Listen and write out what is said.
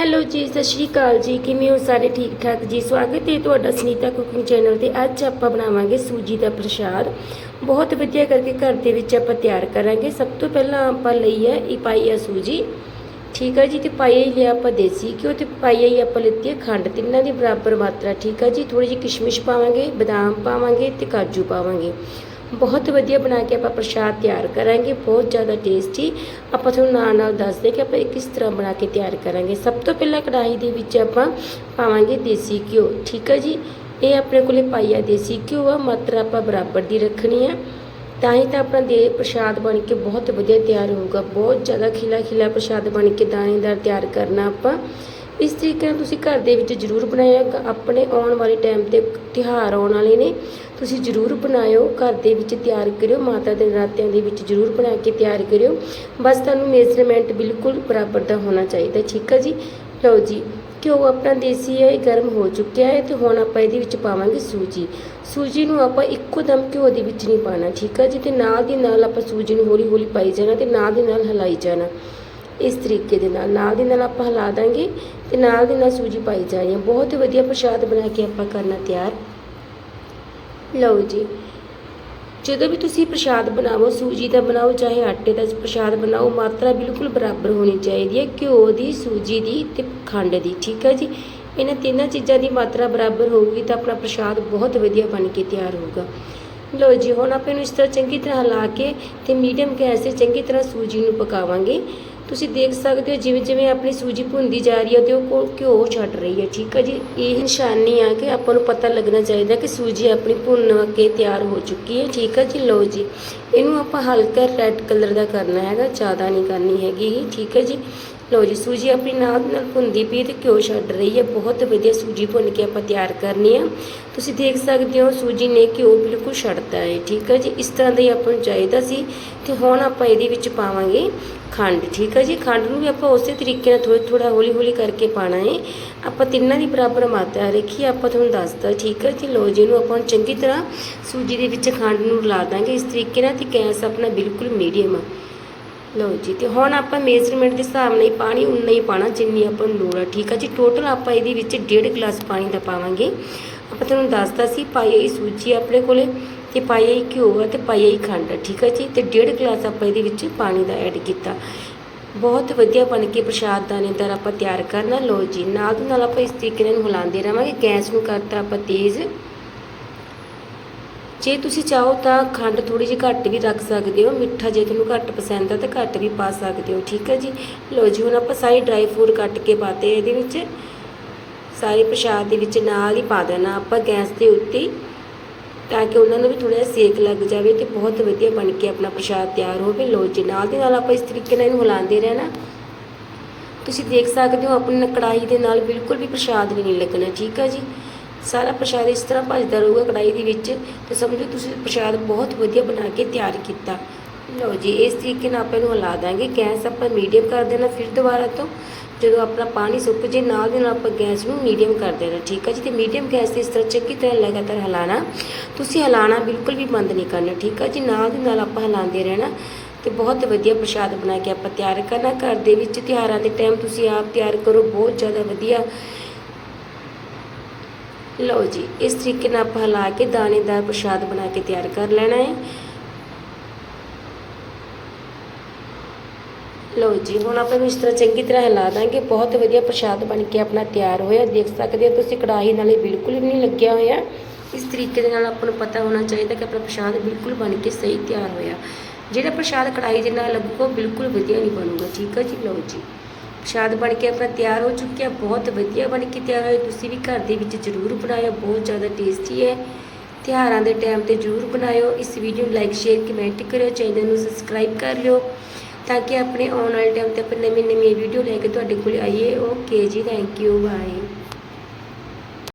Hello ਜੀ, ਸਤਿ ਸ਼੍ਰੀ ਅਕਾਲ ਜੀ। ਕਿਵੇਂ ਹੋ ਸਾਰੇ ਠੀਕ ਠਾਕ ਜੀ? ਸਵਾਗਤ ਹੈ ਤੁਹਾਡਾ ਸੁਨੀਤਾ ਕੁਕਿੰਗ ਚੈਨਲ ਤੇ। ਅੱਜ ਆਪਾਂ ਬਣਾਵਾਂਗੇ ਸੂਜੀ ਦਾ ਪ੍ਰਸ਼ਾਦ। ਬਹੁਤ ਵਧੀਆ ਕਰਕੇ ਘਰ ਦੇ ਵਿੱਚ ਆਪਾਂ ਤਿਆਰ ਕਰਾਂਗੇ। ਸਭ ਤੋਂ ਪਹਿਲਾਂ ਆਪਾਂ ਲਈ ਹੈ ਇਹ ਪਾਈ ਆ ਸੂਜੀ। ਠੀਕ ਹੈ ਜੀ, ਤੇ ਪਾਈ ਹੀ ਲਿਆ ਆਪਾਂ ਦੇਸੀ ਘਿਓ ਤੇ ਪਾਈ ਹੀ ਆਪਾਂ ਲਿੱਤੀ ਹੈ ਖੰਡ। ਤਿੰਨਾਂ ਦੀ ਬਰਾਬਰ ਮਾਤਰਾ। ਠੀਕ ਹੈ ਜੀ ਥੋੜੀ ਜਿਹੀ ਕਿਸ਼ਮਿਸ਼ ਪਾਵਾਂਗੇ, ਬਦਾਮ ਪਾਵਾਂਗੇ ਤੇ ਕਾਜੂ ਪਾਵਾਂਗੇ। ਬਹੁਤ ਵਧੀਆ ਬਣਾ ਕੇ ਆਪਾਂ ਪ੍ਰਸ਼ਾਦ ਤਿਆਰ ਕਰਾਂਗੇ, ਬਹੁਤ ਜ਼ਿਆਦਾ ਟੇਸਟੀ ਆਪਾਂ ਤੁਹਾਨੂੰ ਨਾਲ ਨਾਲ ਦੱਸਦੇ ਕਿ ਆਪਾਂ ਇਹ ਕਿਸ ਤਰ੍ਹਾਂ ਬਣਾ ਕੇ ਤਿਆਰ ਕਰਾਂਗੇ। ਸਭ ਤੋਂ ਪਹਿਲਾਂ ਕੜਾਹੀ ਦੇ ਵਿੱਚ ਆਪਾਂ ਪਾਵਾਂਗੇ ਦੇਸੀ ਘਿਓ, ਠੀਕ ਹੈ ਜੀ? ਇਹ ਆਪਣੇ ਕੋਲੇ ਪਾਈਆ ਦੇਸੀ ਘਿਓ ਆ, ਮਾਤਰਾ ਆਪਾਂ ਬਰਾਬਰ ਦੀ ਰੱਖਣੀ ਹੈ ਤਾਂ ਹੀ ਤਾਂ ਆਪਣਾ ਦੇ ਪ੍ਰਸ਼ਾਦ ਬਣ ਕੇ ਬਹੁਤ ਵਧੀਆ ਤਿਆਰ ਹੋਊਗਾ। ਬਹੁਤ ਜ਼ਿਆਦਾ ਖਿਲਾ ਖਿਲਾ ਪ੍ਰਸ਼ਾਦ ਬਣ ਕੇ ਦਾਣੇਦਾਰ ਤਿਆਰ ਕਰਨਾ ਆਪਾਂ। ਇਸ ਤਰੀਕੇ ਨਾਲ ਤੁਸੀਂ ਘਰ ਦੇ ਵਿੱਚ ਜ਼ਰੂਰ ਬਣਾਇਆ ਆਪਣੇ ਆਉਣ ਵਾਲੇ ਟਾਈਮ ਤੇ ਤਿਉਹਾਰ ਆਉਣ ਵਾਲੇ ਨੇ, ਤੁਸੀਂ ਜ਼ਰੂਰ ਬਣਾਇਓ, ਘਰ ਦੇ ਵਿੱਚ ਤਿਆਰ ਕਰਿਓ, ਮਾਤਾ ਦੇ ਨਰਾਤਿਆਂ ਦੇ ਵਿੱਚ ਜ਼ਰੂਰ ਬਣਾ ਕੇ ਤਿਆਰ ਕਰਿਓ। ਬਸ ਤੁਹਾਨੂੰ ਮੇਜ਼ਰਮੈਂਟ ਬਿਲਕੁਲ ਬਰਾਬਰ ਦਾ ਹੋਣਾ ਚਾਹੀਦਾ, ਠੀਕ ਹੈ ਜੀ? ਲਓ ਜੀ, ਘਿਓ ਆਪਣਾ ਦੇਸੀ ਹੈ, ਇਹ ਗਰਮ ਹੋ ਚੁੱਕਿਆ ਹੈ, ਤੇ ਹੁਣ ਆਪਾਂ ਇਹਦੇ ਵਿੱਚ ਪਾਵਾਂਗੇ ਸੂਜੀ। ਸੂਜੀ ਨੂੰ ਆਪਾਂ ਇੱਕੋ ਦਮ ਘਿਓ ਦੇ ਵਿੱਚ ਨਹੀਂ ਪਾਣਾ ਠੀਕ ਹੈ ਜੀ? ਤੇ ਨਾਲ ਦੀ ਨਾਲ ਆਪਾਂ ਸੂਜੀ ਨੂੰ ਹੌਲੀ ਹੌਲੀ ਪਾਈ ਜਾਣਾ ਤੇ ਨਾਲ ਦੀ ਨਾਲ ਹਿਲਾਈ ਜਾਣਾ। ਇਸ ਤਰੀਕੇ ਦੇ ਨਾਲ। ਨਾਲ ਦੀ ਨਾਲ ਆਪਾਂ ਹਿਲਾ ਦਾਂਗੇ ਤੇ ਨਾਲ ਦੀ ਨਾਲ ਸੂਜੀ ਪਾਈ ਜਾਣੀ ਹੈ ਬਹੁਤ ਵਧੀਆ ਪ੍ਰਸ਼ਾਦ ਬਣਾ ਕੇ ਆਪਾਂ ਕਰਨਾ ਤਿਆਰ। ਲਓ ਜੀ। ਜਦੋਂ ਵੀ ਤੁਸੀਂ ਪ੍ਰਸ਼ਾਦ ਬਣਾਵੋ, ਸੂਜੀ ਦਾ ਬਣਾਓ, ਚਾਹੇ ਆਟੇ ਦਾ ਪ੍ਰਸ਼ਾਦ ਬਣਾਓ, ਮਾਤਰਾ ਬਿਲਕੁਲ ਬਰਾਬਰ ਹੋਣੀ ਚਾਹੀਦੀ ਹੈ। ਘਿਓ ਦੀ, ਸੂਜੀ ਦੀ ਤੇ ਖੰਡ ਦੀ, ਠੀਕ ਹੈ ਜੀ? ਇਹਨਾਂ ਤਿੰਨਾਂ ਚੀਜ਼ਾਂ ਦੀ ਮਾਤਰਾ ਬਰਾਬਰ ਹੋਊਗੀ ਤਾਂ ਆਪਣਾ ਪ੍ਰਸ਼ਾਦ ਬਹੁਤ ਵਧੀਆ ਬਣ ਕੇ ਤਿਆਰ ਹੋਊਗਾ। ਲਓ ਜੀ, ਹੁਣ ਆਪਾਂ ਇਹਨੂੰ ਇਸ ਤਰ੍ਹਾਂ ਚੰਗੀ ਤਰ੍ਹਾਂ ਹਿਲਾ ਕੇ ਤੇ ਮੀਡੀਅਮ ਗੈਸ ਤੇ ਚੰਗੀ ਤਰ੍ਹਾਂ ਸੂਜੀ ਨੂੰ ਪਕਾਵਾਂਗੇ। ਤੁਸੀਂ ਦੇਖ ਸਕਦੇ ਹੋ ਜਿਵੇਂ ਜਿਵੇਂ ਆਪਣੀ ਸੂਜੀ ਭੁੰਦੀ ਜਾ ਰਹੀ ਹੈ ਤੇ ਉਹ ਕੋ- ਘਿਓ ਛੱਡ ਰਹੀ ਹੈ, ਠੀਕ ਹੈ ਜੀ? ਇਹ ਨਿਸ਼ਾਨੀ ਆ ਕਿ ਆਪਾਂ ਨੂੰ ਪਤਾ ਲੱਗਣਾ ਚਾਹੀਦਾ ਕਿ ਸੂਜੀ ਆਪਣੀ ਭੁੰਨ ਕੇ ਤਿਆਰ ਹੋ ਚੁੱਕੀ ਹੈ, ਠੀਕ ਹੈ ਜੀ? ਲਓ ਜੀ, ਇਹਨੂੰ ਆਪਾਂ ਹਲਕਾ ਰੈੱਡ ਕਲਰ ਦਾ ਕਰਨਾ ਹੈਗਾ, ਜ਼ਿਆਦਾ ਨਹੀਂ ਕਰਨੀ ਹੈਗੀ, ਠੀਕ ਹੈ ਜੀ? ਲਓ ਜੀ, ਸੂਜੀ ਆਪਣੀ ਨਾਲ ਨਾਲ ਭੁੰਦੀ ਪਈ ਹੈ ਤੇ ਘਿਓ ਛੱਡ ਰਹੀ ਹੈ। ਬਹੁਤ ਵਧੀਆ ਸੂਜੀ ਭੁੰਨ ਕੇ ਆਪਾਂ ਤਿਆਰ ਕਰਨੀ ਹੈ ਤੁਸੀਂ ਦੇਖ ਸਕਦੇ ਹੋ, ਸੂਜੀ ਨੇ ਘਿਓ ਬਿਲਕੁਲ ਛੱਡਤਾ ਹੈ, ਠੀਕ ਹੈ ਜੀ? ਇਸ ਤਰ੍ਹਾਂ ਦਾ ਹੀ ਆਪਾਂ ਨੂੰ ਚਾਹੀਦਾ ਸੀ ਤੇ ਹੁਣ ਆਪਾਂ ਇਹਦੇ ਵਿੱਚ ਪਾਵਾਂਗੇ ਖੰਡ, ਠੀਕ ਹੈ ਜੀ? ਖੰਡ ਨੂੰ ਵੀ ਆਪਾਂ ਉਸੇ ਤਰੀਕੇ ਨਾਲ ਥੋੜਾ ਥੋੜਾ ਹੌਲੀ ਹੌਲੀ ਕਰਕੇ ਪਾਣਾ ਹੈ। ਆਪਾਂ ਤਿੰਨਾਂ ਦੀ ਬਰਾਬਰ ਮਾਤਰਾ ਰੱਖੀ ਆਪਾਂ ਤੁਹਾਨੂੰ ਦੱਸਦਾ ਠੀਕ ਹੈ ਜੀ? ਲਓ ਜੀ ਨੂੰ ਆਪਾਂ ਚੰਗੀ ਤਰ੍ਹਾਂ ਸੂਜੀ ਦੇ ਵਿੱਚ ਖੰਡ ਨੂੰ ਰਲਾ ਦਾਂਗੇ। ਇਸ ਤਰੀਕੇ ਨਾਲ ਤੇ ਗੈਸ ਆਪਣਾ ਬਿਲਕੁਲ ਮੀਡੀਅਮ ਆ। ਲਓ ਜੀ, ਤੇ ਹੁਣ ਆਪਾਂ ਮੇਜ਼ਰਮੈਂਟ ਦੇ ਹਿਸਾਬ ਨਾਲ ਹੀ ਪਾਣੀ ਉਨਾ ਹੀ ਪਾਣਾ ਜਿੰਨੀ ਆਪਾਂ ਨੂੰ ਲੋੜ ਆ। ਠੀਕ ਆ ਜੀ? ਟੋਟਲ ਆਪਾਂ ਇਹਦੇ ਵਿੱਚ 1.5 ਗਲਾਸ ਪਾਣੀ ਦਾ ਪਾਵਾਂਗੇ। ਆਪਾਂ ਤੁਹਾਨੂੰ ਦੱਸਦਾ ਸੀ, ਪਾਈ ਹੋਈ ਸੂਜੀ ਆਪਣੇ ਕੋਲੇ, ਤੇ ਪਾਈ ਹੋਈ ਘਿਓ ਆ ਤੇ ਪਾਈ ਹੋਈ ਖੰਡ ਆ, ਠੀਕ ਆ ਜੀ? ਤੇ 1.5 ਗਲਾਸ ਆਪਾਂ ਇਹਦੇ ਵਿੱਚ ਪਾਣੀ ਦਾ ਐਡ ਕੀਤਾ। ਬਹੁਤ ਵਧੀਆ ਬਣ ਕੇ ਪ੍ਰਸ਼ਾਦ ਦਾਣੇਦਾਰ ਆਪਾਂ ਤਿਆਰ ਕਰਨਾ। ਲਓ ਜੀ, ਨਾਲ ਦੀ ਨਾਲ ਆਪਾਂ ਇਸ ਤਰੀਕੇ ਨਾਲ ਹਿਲਾਉਂਦੇ ਰਹਾਂਗੇ। ਗੈਸ ਨੂੰ ਕਰਤਾ ਆਪਾਂ ਤੇਜ਼। ਜੇ ਤੁਸੀਂ ਚਾਹੋ ਤਾਂ ਖੰਡ ਥੋੜੀ ਜਿਹੀ ਘੱਟ ਵੀ ਰੱਖ ਸਕਦੇ ਹੋ, ਮਿੱਠਾ ਜੇ ਤੁਹਾਨੂੰ ਘੱਟ ਪਸੰਦ ਆ ਤਾਂ ਘੱਟ ਵੀ ਪਾ ਸਕਦੇ ਹੋ, ਠੀਕ ਹੈ ਜੀ? ਲਓ ਜੀ, ਹੁਣ ਆਪਾਂ ਸਾਰੇ ਡਰਾਈ ਫਰੂਟ ਕੱਟ ਕੇ ਪਾਤੇ ਇਹਦੇ ਵਿੱਚ। ਸਾਰੇ ਪ੍ਰਸ਼ਾਦ ਦੇ ਵਿੱਚ ਨਾਲ ਹੀ ਪਾ ਦੇਣਾ ਆਪਾਂ ਗੈਸ ਦੇ ਉੱਤੇ, ਤਾਂ ਕਿ ਉਹਨਾਂ ਨੂੰ ਵੀ ਥੋੜਾ ਜਿਹਾ ਸੇਕ ਲੱਗ ਜਾਵੇ ਤੇ ਬਹੁਤ ਵਧੀਆ ਬਣ ਕੇ ਆਪਣਾ ਪ੍ਰਸ਼ਾਦ ਤਿਆਰ ਹੋਵੇ। ਲਓ ਜੀ, ਨਾਲ ਦੇ ਨਾਲ ਆਪਾਂ ਇਸ ਤਰੀਕੇ ਨਾਲ ਇਹਨੂੰ ਹਿਲਾਉਂਦੇ ਰਹਿਣਾ। ਤੁਸੀਂ ਦੇਖ ਸਕਦੇ ਹੋ, ਆਪਣੀ ਕੜਾਈ ਦੇ ਨਾਲ ਬਿਲਕੁਲ ਵੀ ਪ੍ਰਸ਼ਾਦ ਵੀ ਨਹੀਂ ਲੱਗਣਾ, ਠੀਕ ਹੈ ਜੀ? ਸਾਰਾ ਪ੍ਰਸ਼ਾਦ ਇਸ ਤਰ੍ਹਾਂ ਭੱਜਦਾ ਰਹੂਗਾ ਕੜਾਈ ਦੇ ਵਿੱਚ ਤੇ ਸਮਝੋ ਤੁਸੀਂ ਪ੍ਰਸ਼ਾਦ ਬਹੁਤ ਵਧੀਆ ਬਣਾ ਕੇ ਤਿਆਰ ਕੀਤਾ। ਲਓ ਜੀ, ਇਸ ਤਰੀਕੇ ਨਾਲ ਆਪਾਂ ਇਹਨੂੰ ਹਿਲਾ ਦਾਂਗੇ। ਗੈਸ ਆਪਾਂ ਮੀਡੀਅਮ ਕਰ ਦੇਣਾ ਫਿਰ ਦੁਬਾਰਾ ਤੋਂ। ਜਦੋਂ ਆਪਣਾ ਪਾਣੀ ਸੁੱਕ ਜੇ, ਨਾਲ ਦੇ ਨਾਲ ਆਪਾਂ ਗੈਸ ਨੂੰ ਮੀਡੀਅਮ ਕਰ ਦੇਣਾ, ਠੀਕ ਹੈ ਜੀ? ਤੇ ਮੀਡੀਅਮ ਗੈਸ ਤੇ ਇਸ ਤਰ੍ਹਾਂ ਚੰਗੀ ਤਰ੍ਹਾਂ ਲਗਾਤਾਰ ਹਿਲਾਣਾ। ਤੁਸੀਂ ਹਿਲਾਣਾ ਬਿਲਕੁਲ ਵੀ ਬੰਦ ਨਹੀਂ ਕਰਨਾ, ਠੀਕ ਹੈ ਜੀ? ਨਾਲ ਦੇ ਨਾਲ ਆਪਾਂ ਹਿਲਾਉਂਦੇ ਰਹਿਣਾ ਤੇ ਬਹੁਤ ਵਧੀਆ ਪ੍ਰਸ਼ਾਦ ਬਣਾ ਕੇ ਆਪਾਂ ਤਿਆਰ ਕਰਨਾ। ਘਰ ਦੇ ਵਿੱਚ ਤਿਉਹਾਰਾਂ ਦੇ ਟਾਈਮ ਤੁਸੀਂ ਆਪ ਤਿਆਰ ਕਰੋ, ਬਹੁਤ ਜ਼ਿਆਦਾ ਵਧੀਆ ਲਓ ਜੀ, ਇਸ ਤਰੀਕੇ ਨਾਲ ਆਪਾਂ ਹਿਲਾ ਕੇ ਦਾਣੇਦਾਰ ਪ੍ਰਸ਼ਾਦ ਬਣਾ ਕੇ ਤਿਆਰ ਕਰ ਲੈਣਾ ਹੈ। ਲਓ ਜੀ, ਹੁਣ ਆਪਾਂ ਇਹਨੂੰ ਇਸ ਤਰ੍ਹਾਂ ਚੰਗੀ ਤਰ੍ਹਾਂ ਹਿਲਾ ਦਾਂਗੇ। ਬਹੁਤ ਵਧੀਆ ਪ੍ਰਸ਼ਾਦ ਬਣ ਕੇ ਆਪਣਾ ਤਿਆਰ ਹੋਇਆ। ਦੇਖ ਸਕਦੇ ਹੋ ਤੁਸੀਂ, ਕੜਾਹੀ ਨਾਲੇ ਬਿਲਕੁਲ ਵੀ ਨਹੀਂ ਲੱਗਿਆ ਹੋਇਆ। ਇਸ ਤਰੀਕੇ ਦੇ ਨਾਲ ਆਪਾਂ ਨੂੰ ਪਤਾ ਹੋਣਾ ਚਾਹੀਦਾ ਕਿ ਆਪਣਾ ਪ੍ਰਸ਼ਾਦ ਬਿਲਕੁਲ ਬਣ ਕੇ ਸਹੀ ਤਿਆਰ ਹੋਇਆ। ਜਿਹੜਾ ਪ੍ਰਸ਼ਾਦ ਕੜਾਹੀ ਦੇ ਨਾਲ ਲੱਗੂਗਾ ਬਿਲਕੁਲ ਵਧੀਆ ਨਹੀਂ ਬਣੂਗਾ। ਠੀਕ ਹੈ ਜੀ, ਲਓ ਜੀ। ਸ਼ਾਦ ਬਣ ਕੇ ਆਪਣਾ ਤਿਆਰ ਹੋ ਚੁੱਕਿਆ, ਬਹੁਤ ਵਧੀਆ ਬਣ ਕੇ ਤਿਆਰ ਹੋਇਆ ਤੁਸੀਂ ਵੀ ਘਰ ਦੇ ਵਿੱਚ ਜ਼ਰੂਰ ਬਣਾਇਓ, ਬਹੁਤ ਜ਼ਿਆਦਾ ਟੇਸਟੀ ਹੈ। ਤਿਉਹਾਰਾਂ ਦੇ ਟਾਈਮ ਤੇ ਜ਼ਰੂਰ ਬਣਾਇਓ। ਇਸ ਵੀਡੀਓ ਨੂੰ ਲਾਈਕ ਸ਼ੇਅਰ ਕਮੈਂਟ ਕਰਿਓ ਚੈਨਲ ਨੂੰ ਸਬਸਕ੍ਰਾਈਬ ਕਰ ਲਿਓ, ਤਾਂ ਕਿ ਆਪਣੇ ਆਉਣ ਵਾਲੇ ਟਾਈਮ ਤੇ ਆਪਾਂ ਨਵੀਂ ਨਵੀਂ ਵੀਡੀਓ ਲੈ ਕੇ ਤੁਹਾਡੇ ਕੋਲ ਆਈਏ। ਓਕੇ ਜੀ ਥੈਂਕ ਯੂ ਬਾਏ